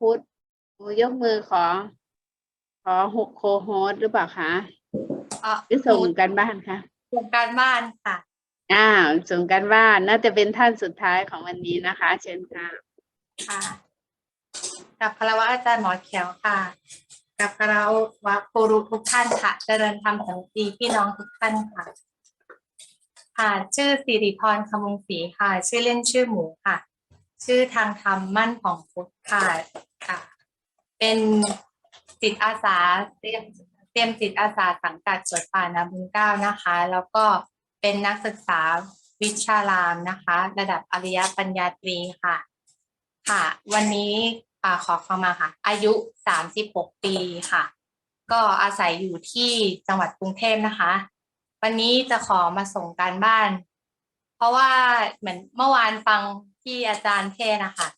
พุทธหนูยกมือขอ ขอหกโคโฮสหรือเปล่าคะเอ่อหรือส่งกันบ้านคะส่งการบ้านค่ะอ้าวส่งกันบ้านน่าจะเป็นท่านสุดท้ายของวันนี้นะคะ เชิญค่ะค่ะกับคารวะอาจารย์หมอเขียวค่ะ กับคารวะครูรุทุกท่านค่ะ เจริญธรรมสังตีพี่น้องทุกท่านค่ะ ค่ะชื่อสิริพรคำวงศรีค่ะ ชื่อเล่นชื่อหมูค่ะ ชื่อทางธรรมมั่นของพุทธค่ะ ค่ะ เป็นจิตอาสาเตรียมเตรียมจิตอาสาสังกัดสวนป่านาบุญเก้านะคะ แล้วก็เป็นนักศึกษาวิชารามนะคะ ระดับอริยปัญญาตรีค่ะ ค่ะ วันนี้อ่าขอเข้ามาค่ะ อายุสามสิบหกปีค่ะ ก็อาศัยอยู่ที่จังหวัดกรุงเทพนะคะ วันนี้จะขอมาส่งการบ้าน เพราะว่าเหมือนเมื่อวานฟังที่อาจารย์เทศน์นะคะ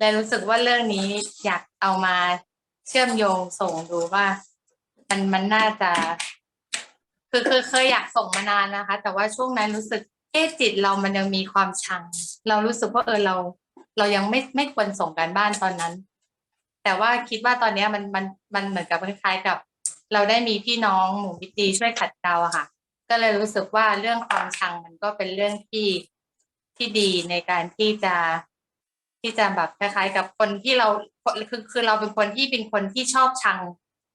เลยรู้สึกว่าเรื่องนี้อยากเอามาเชื่อมโยงส่งดูว่า มันมันน่าจะ คือคือเคยอยากส่งมานานนะคะ แต่ว่าช่วงนั้นรู้สึกเอ๊ะจิตเรามันยังมีความชัง เรารู้สึกว่าเออเรา เรายังไม่ไม่ควรส่งการบ้านตอนนั้น แต่ว่าคิดว่าตอนนี้มันมันมันเหมือนกับคล้ายๆกับ เราได้มีพี่น้องหมู่มิตรีช่วยขัดเกลาอะค่ะ ก็เลยรู้สึกว่าเรื่องความชังมันก็เป็นเรื่องที่ที่ดีในการที่จะ ที่จะแบบคล้ายๆ กับคนที่เราคือคือเราเป็นคนที่เป็นคนที่ชอบชัง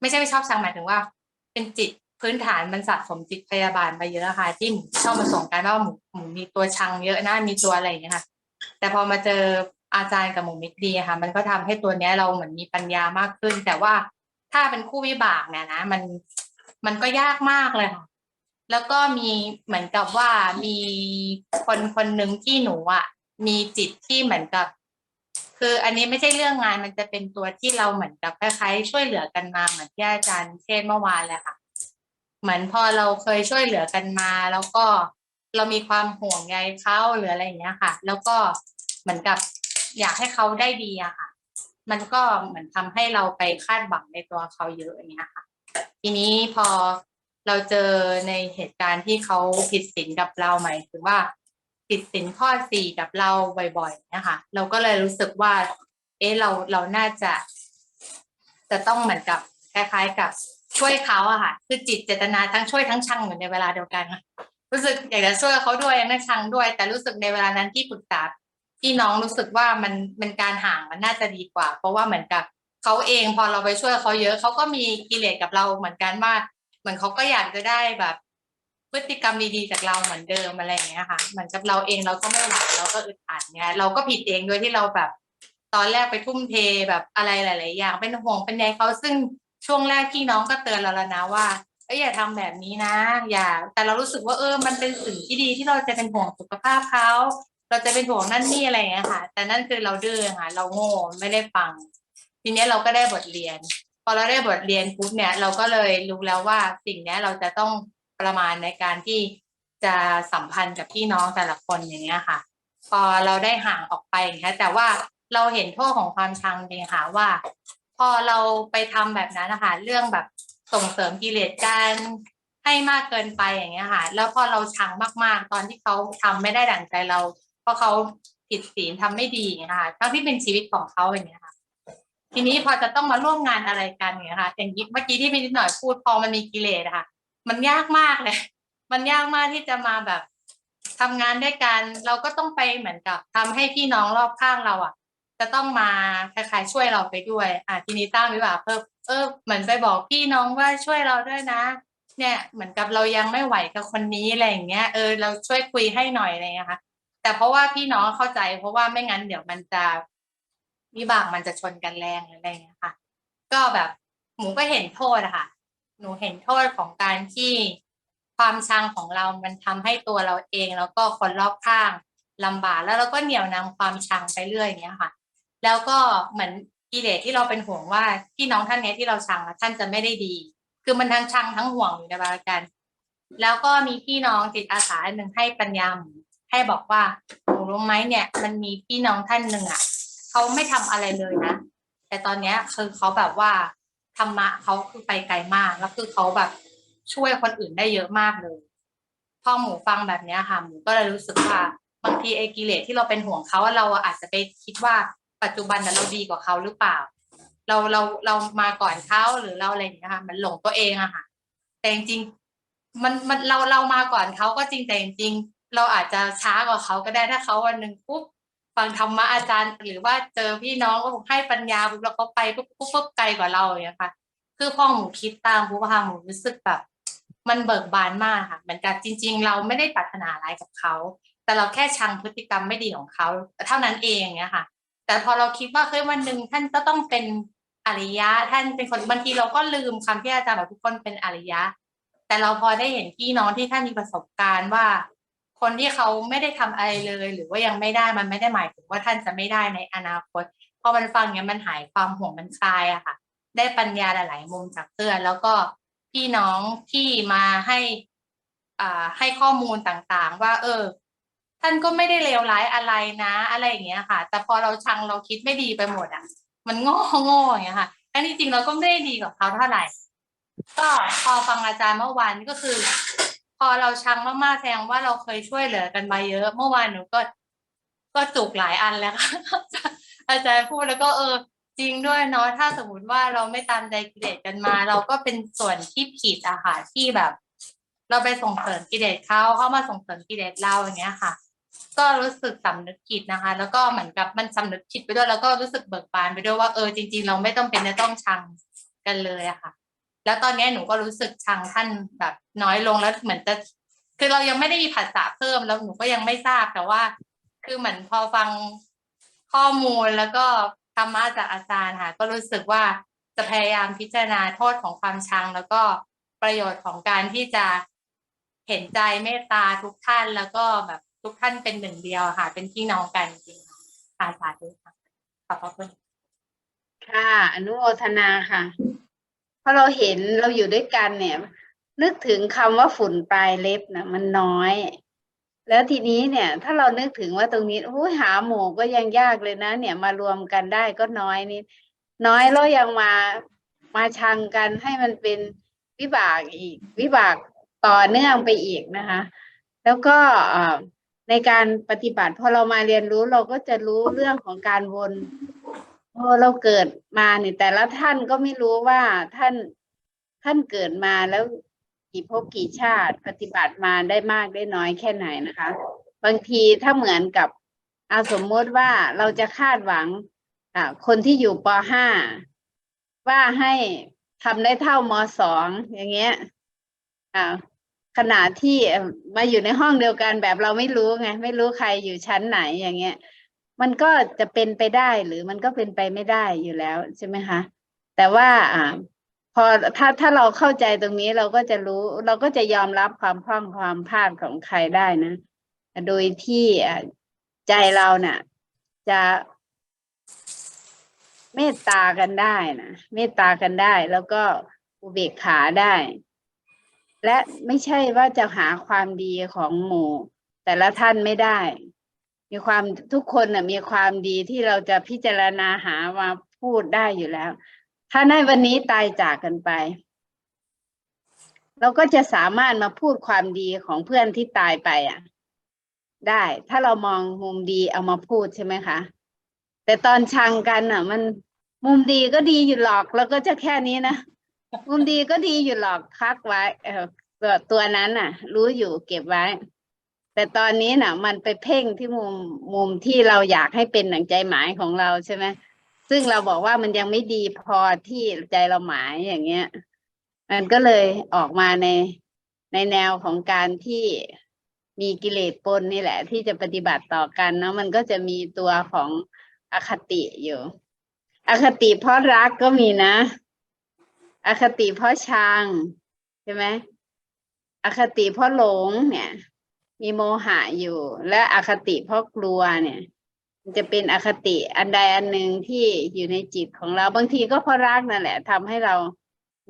ไม่ใช่ไม่ชอบชังหมายถึงว่า เป็นจิตพื้นฐานมันสะสมจิตพยาบาลมาเยอะค่ะ ที่หมูชอบมาส่งการว่าหมูหมูมีตัวชังเยอะนะมีตัวอะไรอย่างเงี้ยค่ะ แต่พอมาเจออาจารย์กับหมูมิตรดีค่ะ มันก็ทำให้ตัวเนี้ยเราเหมือนมีปัญญามากขึ้น แต่ว่าถ้าเป็นคู่วิบากเนี่ยนะ มันมันก็ยากมากเลยค่ะ แล้วก็มีเหมือนกับว่ามีคนคนหนึ่งที่หนูอะมีจิตที่เหมือนกับ คืออันนี้ไม่ใช่เรื่องงานมันจะเป็นตัวที่เราเหมือนกับคล้ายๆช่วยเหลือกันมาเหมือนที่อาจารย์เทศน์เมื่อวานเลยค่ะ เหมือนพอเราเคยช่วยเหลือกันมา แล้วก็เรามีความห่วงใยเขาหรืออะไรอย่างเงี้ยค่ะ แล้วก็เหมือนกับอยากให้เขาได้ดีอะค่ะ มันก็เหมือนทำให้เราไปคาดหวังในตัวเขาเยอะอย่างเงี้ยค่ะ ทีนี้พอเราเจอในเหตุการณ์ที่เขาผิดศีลกับเราหมายถึงว่า ผิดศีลข้อสี่กับเราบ่อยๆนะคะเราก็เลยรู้สึกว่า เอ๊ะเราเราน่าจะ จะต้องเหมือนกับคล้ายๆกับช่วยเขาอะค่ะ คือจิตเจตนาทั้งช่วยทั้งชังอยู่ในเวลาเดียวกัน รู้สึกอยากจะช่วยเขาด้วยยังได้ชังด้วย แต่รู้สึกในเวลานั้นที่ปรึกษาพี่น้องรู้สึกว่ามันเป็นการห่างมันน่าจะดีกว่า เพราะว่าเหมือนกับเขาเองพอเราไปช่วยเขาเยอะเขาก็มีกิเลสกับเราเหมือนกันว่า เหมือนเขาก็อยากจะได้แบบ พฤติกรรมดีๆจากเราเหมือนเดิมอะไรอย่างเงี้ยค่ะเหมือนกับเราเองเราก็ไม่ไหวเราก็อึดอัดเงี้ยเราก็ผิดเองโดยที่เราแบบ ตอนแรกไปทุ่มเทแบบอะไรหลาย ๆ อย่างเป็นห่วงเป็นใยเขาซึ่งช่วงแรกพี่น้องก็เตือนเราแล้วนะว่าเอ้ยอย่าทำแบบนี้นะ อย่า แต่เรารู้สึกว่าเออ มันเป็นสิ่งที่ดีที่เราจะเป็นห่วงสุขภาพเขาเราจะเป็นห่วงนั่นนี่อะไรอย่างเงี้ยค่ะ แต่นั่นคือเราดื้อค่ะ เราโง่ไม่ได้ฟัง ทีเนี้ยเราก็ได้บทเรียน พอเราได้บทเรียนปุ๊บเนี่ย เราก็เลยรู้แล้วว่าสิ่งเนี้ยเราจะต้อง ประมาณในการที่จะสัมพันธ์กับพี่น้องแต่ละคนอย่างเงี้ยค่ะ พอเราได้ห่างออกไปอย่างเงี้ยแต่ว่าเราเห็นโทษของความชังเองค่ะว่า พอเราไปทำแบบนั้นนะคะเรื่องแบบส่งเสริมกิเลสกันให้มากเกินไปอย่างเงี้ยค่ะ แล้วพอเราชังมากๆ ตอนที่เขาทำไม่ได้ดั่งใจเรา เพราะเขาผิดศีลทำไม่ดีอย่างเงี้ยค่ะทั้งที่เป็นชีวิตของเขาอย่างเงี้ยค่ะ ทีนี้พอจะต้องมาร่วมงานอะไรกันเนี่ยค่ะ อย่างเมื่อกี้ที่พี่นิดหน่อยพูดพอมันมีกิเลสค่ะ มันยากมากเลย มันยากมากที่จะมาแบบทำงานด้วยกันเราก็ต้องไปเหมือนกับทำให้พี่น้องรอบข้างเราอะ จะต้องมาคล้ายๆช่วยเราไปด้วย อะทีนี้ตั้งวิบาเพิ่มเออเหมือนไปบอกพี่น้องว่าช่วยเราด้วยนะ เนี่ยเหมือนกับเรายังไม่ไหวกับคนนี้อะไรอย่างเงี้ยเออเราช่วยคุยให้หน่อยอะไรอย่างเงี้ยค่ะ แต่เพราะว่าพี่น้องเข้าใจ เพราะว่าไม่งั้นเดี๋ยวมันจะวิบากมันจะชนกันแรงออะไรอย่างเงี้ยค่ะ ก็แบบหมูก็เห็นโทษอะค่ะ หนูเห็นโทษของการที่ความชังของเรา มันทำให้ตัวเราเอง แล้วก็คนรอบข้างลำบากแล้วเราก็เหนี่ยวนำความชังไปเรื่อยอย่างเงี้ยค่ะ แล้วก็เหมือนกิเลสที่เราเป็นห่วงว่าพี่น้องท่านนี้ที่เราชังอะท่านจะไม่ได้ดี คือมันทั้งชังทั้งห่วงอยู่ในบากันแล้วก็มีพี่น้องจิตอาสาหนึ่งให้ปัญญาหมูให้บอกว่าหนูรู้ไหมเนี่ย มันมีพี่น้องท่านหนึ่งอะเขาไม่ทำอะไรเลยนะแต่ตอนเนี้ยคือเขาแบบว่า ธรรมะเขาคือไปไกลมาก แล้วคือเขาแบบช่วยคนอื่นได้เยอะมากเลย พอหมูฟังแบบนี้ค่ะหมูก็เลยรู้สึกว่าบางทีไอ้กิเลสที่เราเป็นห่วงเขาเราอาจจะไปคิดว่าปัจจุบันน่ะเราดีกว่าเขาหรือเปล่า เราเราเรามาก่อนเขาหรือเราอะไรอย่างเงี้ยค่ะ มันหลงตัวเองอะค่ะ แต่จริงมันมันเราเรามาก่อนเขาก็จริงแต่จริงเราอาจจะช้ากว่าเขาก็ได้ถ้าเขาวันหนึ่งปุ๊บ ฟังธรรมะอาจารย์ หรือว่าเจอพี่น้องก็ให้ปัญญาปุ๊บแล้วเขาไปปุ๊บปุ๊บปุ๊บไกลกว่าเราอย่างเงี้ยค่ะ คือพ่อหมูคิดตามปุ๊บค่ะหมูรู้สึกแบบ มันเบิกบานมากค่ะเหมือนกับจริง ๆ เราไม่ได้ปรารถนาอะไรกับเขาแต่เราแค่ชังพฤติกรรมไม่ดีของเขาเท่านั้นเองเนี่ยค่ะ แต่พอเราคิดว่าเฮ้ยวันหนึ่งท่านก็ต้องเป็นอริยะ ท่านเป็นคนบางทีเราก็ลืมคำที่อาจารย์บอกทุกคนเป็นอริยะ แต่เราพอได้เห็นพี่น้องที่ท่านมีประสบการณ์ว่า คนที่เขาไม่ได้ทำอะไรเลย หรือว่ายังไม่ได้มันไม่ได้หมายถึงว่าท่านจะไม่ได้ในอนาคตพอมันฟังเนี้ยมันหายความห่วงมันคลายอะค่ะ ได้ปัญญาหลาย ๆ มุมจากเพื่อนแล้วก็พี่น้องที่มาให้อ่าให้ข้อมูลต่างๆ ว่า เออ ท่านก็ไม่ได้เลวร้ายอะไรนะ อะไรอย่างเงี้ยค่ะ แต่พอเราชังเราคิดไม่ดีไปหมดอะมันโง่โง่อย่างเงี้ยค่ะอันนี้จริงเราก็ไม่ได้ดีกับเขาเท่าไหร่ ก็พอฟังอาจารย์เมื่อวานก็คือ พอเราชังมากๆแสดงว่าเราเคยช่วยเหลือกันมาเยอะ เมื่อวานหนูก็ ก็จุกหลายอันแล้วค่ะอาจารย์พูดแล้วก็เออ จริงด้วยเนาะถ้าสมมติว่าเราไม่ตามใจกิเลสกันมา เราก็เป็นส่วนที่ผิดอะค่ะที่แบบ เราไปส่งเสริมกิเลสเขาเขามาส่งเสริมกิเลสเราอย่างเงี้ยค่ะ ก็รู้สึกสำนึกผิดนะคะ แล้วก็เหมือนกับมันสำนึกผิดไปด้วยแล้วก็รู้สึกเบิกบานไปด้วยว่าเออจริง ๆ เราไม่ต้องเป็นจะต้องชังกันเลยอะค่ะ แล้วตอนนี้หนูก็รู้สึกชังท่านแบบน้อยลงแล้วเหมือนจะ คือเรายังไม่ได้มีภาษาเพิ่มแล้วหนูก็ยังไม่ทราบแต่ว่า คือเหมือนพอฟังข้อมูลแล้วก็ธรรมะจากอาจารย์ค่ะ ก็รู้สึกว่าจะพยายามพิจารณาโทษของความชัง แล้วก็ประโยชน์ของการที่จะเห็นใจเมตตาทุกท่านแล้วก็แบบทุกท่านเป็นหนึ่งเดียวค่ะ เป็นพี่น้องกันจริงค่ะสาธุค่ะขอบพระคุณค่ะ อนุโมทนาค่ะ พราะเราเห็นเราอยู่ด้วยกันเนี่ย นึกถึงคำว่าฝุ่นปลายเล็บนะมันน้อย แล้วทีนี้เนี่ย ถ้าเรานึกถึงว่าตรงนี้โอ้ยหาหมูก็ยังยากเลยนะ เนี่ยมารวมกันได้ก็น้อยนิดน้อยแล้วยังมามาชังกันให้มันเป็นวิบากอีก วิบากต่อเนื่องไปอีกนะคะ แล้วก็ในการปฏิบัติพอเรามาเรียนรู้เราก็จะรู้เรื่องของการวน พอเราเกิดมาเนี่ยแต่ละท่านก็ไม่รู้ว่าท่านท่านเกิดมาแล้วกี่ภพกี่ชาติปฏิบัติมาได้มากได้น้อยแค่ไหนนะคะ บางทีถ้าเหมือนกับอาสมมติว่าเราจะคาดหวังอ่าคนที่อยู่ปห้าว่าให้ทำได้เท่ามสอย่างเงี้ยอ่าขณะที่มาอยู่ในห้องเดียวกันแบบเราไม่รู้ไง ไม่รู้ใครอยู่ชั้นไหนอย่างเงี้ย มันก็จะเป็นไปได้หรือมันก็เป็นไปไม่ได้อยู่แล้วใช่ไหมคะ แต่ว่าอ่าพอถ้าถ้าเราเข้าใจตรงนี้เราก็จะรู้ เราก็จะยอมรับความพร่องความพลาดของใครได้นะ โดยที่ใจเราเนะ่ะ จะเมตตากันได้นะเมตตากันได้ แล้วก็อุเบกขาได้ และไม่ใช่ว่าจะหาความดีของหมู่ แต่ละท่านไม่ได้ มีความทุกคนน่ะมีความดีที่เราจะพิจารณาหามาพูดได้อยู่แล้ว ถ้าในวันนี้ตายจากกันไป เราก็จะสามารถมาพูดความดีของเพื่อนที่ตายไปอะ ได้ ถ้าเรามองมุมดีเอามาพูดใช่ไหมคะแต่ตอนชังกันอะ มันมุมดีก็ดีอยู่หรอก แล้วก็จะแค่นี้นะมุมดีก็ดีอยู่หรอกคักไว้เออตัวตัวนั้นน่ะ รู้อยู่เก็บไว้ แต่ตอนนี้น่ะ มันไปเพ่งที่มุมมุมที่เราอยากให้เป็นหนังใจหมายของเราใช่ไหมซึ่งเราบอกว่ามันยังไม่ดีพอที่ใจเราหมายอย่างเงี้ย มันก็เลยออกมาในในแนวของการที่มีกิเลสปนนี่แหละ ที่จะปฏิบัติต่อกันเนาะมันก็จะมีตัวของอคติอยู่ อคติเพราะรักก็มีนะ อคติเพราะชังใช่ไหมอคติเพราะหลงเนี่ย มีโมหะอยู่ และอคติเพราะกลัวเนี่ย มันจะเป็นอคติอันใดอันหนึ่งที่อยู่ในจิตของเราบางทีก็เพราะรักนั่นแหละทำให้เรา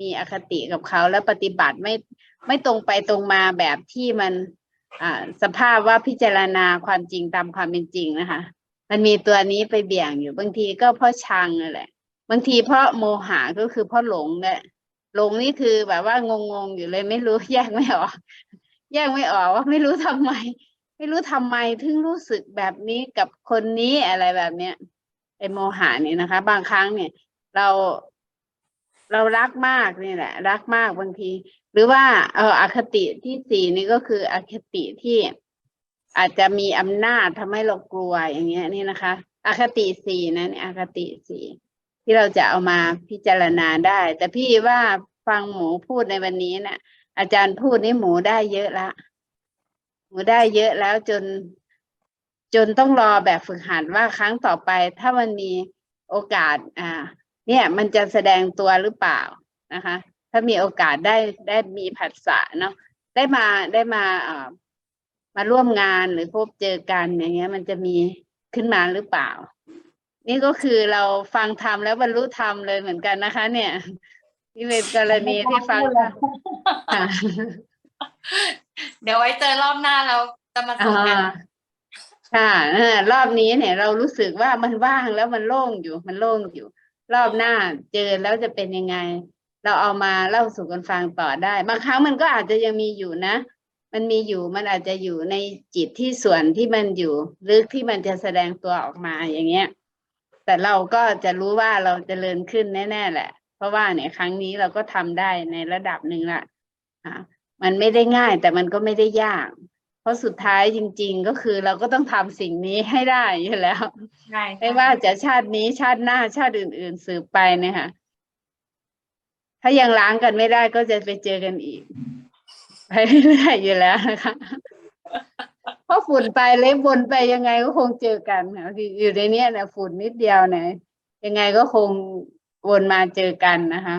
มีอคติกับเขาแล้วปฏิบัติไม่ไม่ตรงไปตรงมาแบบที่มันอ่าสภาพว่าพิจารณาความจริงตามความเป็นจริงนะคะ มันมีตัวนี้ไปเบี่ยงอยู่บางทีก็เพราะชังนั่นแหละ บางทีเพราะโมหะก็คือเพราะหลงเนี่ยหลงนี่คือแบบว่างงๆอยู่เลยไม่รู้แยกไม่ออก แยกไม่ออกว่าไม่รู้ทำไม ไม่รู้ทำไมถึงรู้สึกแบบนี้กับคนนี้อะไรแบบเนี้ยไอโมหะนี่นะคะ บางครั้งเนี่ย เราเรารักมากนี่แหละ รักมากบางที หรือว่าเอออคติที่สี่นี่ก็คืออคติที่อาจจะมีอำนาจทำให้เรากลัวอย่างเงี้ยนี่นะคะอคติสี่นะนี่อคติสี่ที่เราจะเอามาพิจารณาได้ แต่พี่ว่าฟังหมูพูดในวันนี้น่ะ อาจารย์พูดนี่หมูได้เยอะละ หมูได้เยอะแล้วจน จนต้องรอแบบฝึกหัดว่าครั้งต่อไป ถ้ามันมีโอกาส อ่า เนี่ยมันจะแสดงตัวหรือเปล่านะคะ ถ้ามีโอกาสได้ได้มีผัสสะเนาะได้มาได้มาอ่อมาร่วมงานหรือพบเจอกันอย่างเงี้ย มันจะมีขึ้นมาหรือเปล่า นี่ก็คือเราฟังธรรมแล้วบรรลุธรรมเลยเหมือนกันนะคะ เนี่ย ที่เป็นกรณีที่ฟังธรรมค่ะเดี๋ยวไว้เจอรอบหน้าเราจะมาส่งกันอ่าค่ะเออรอบนี้เนี่ย เรารู้สึกว่ามันว่างแล้วมันโล่งอยู่ มันโล่งอยู่ รอบหน้าเจอแล้วจะเป็นยังไง เราเอามาเล่าสู่กันฟังต่อได้ บางครั้งมันก็อาจจะยังมีอยู่นะ มันมีอยู่มันอาจจะอยู่ในจิตที่ส่วนที่มันอยู่ลึกที่มันจะแสดงตัวออกมาอย่างเงี้ย แต่เราก็จะรู้ว่าเราจเจริญขึ้นแน่ๆแหละ เพราะว่าเนี่ยครั้งนี้เราก็ทำได้ในระดับหนึ่งละอ่ามันไม่ได้ง่ายแต่มันก็ไม่ได้ยาก เพราะสุดท้ายจริง ๆ ก็คือเราก็ต้องทำสิ่งนี้ให้ได้อยู่แล้วใช่ค่ะไม่ว่าจะชาตินี้ชาติหน้าชาติอื่น ๆ สืบไปเนี่ยค่ะ ถ้ายังล้างกันไม่ได้ก็จะไปเจอกันอีกไปเรื่อยๆอยู่แล้วนะคะเพราะฝุ่นไปเล็บวนไปยังไงก็คงเจอกันค่ะคืออยู่ในเนี้ยนะฝุ่นนิดเดียวเนี่ยยังไงก็คง วนมาเจอกันนะคะ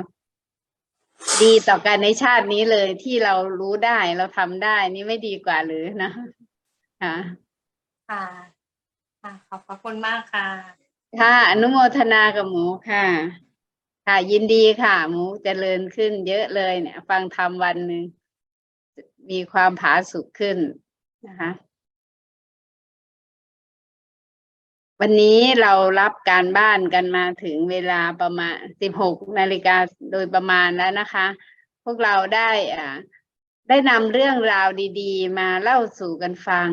ดีต่อกันในชาตินี้เลยที่เรารู้ได้เราทำได้นี่ไม่ดีกว่าหรือนะค่ะค่ะค่ะ ขอบพระคุณมากค่ะ ค่ะอนุโมทนากับหมูค่ะ ค่ะ ยินดีค่ะ หมูเจริญขึ้นเยอะเลยเนี่ย ฟังธรรมวันหนึ่งมีความผาสุกขึ้นนะคะ วันนี้เรารับการบ้านกันมาถึงเวลาประมาณ 16 นาฬิกาโดยประมาณแล้วนะคะ พวกเราได้อ่าได้นำเรื่องราวดี ๆ มาเล่าสู่กันฟัง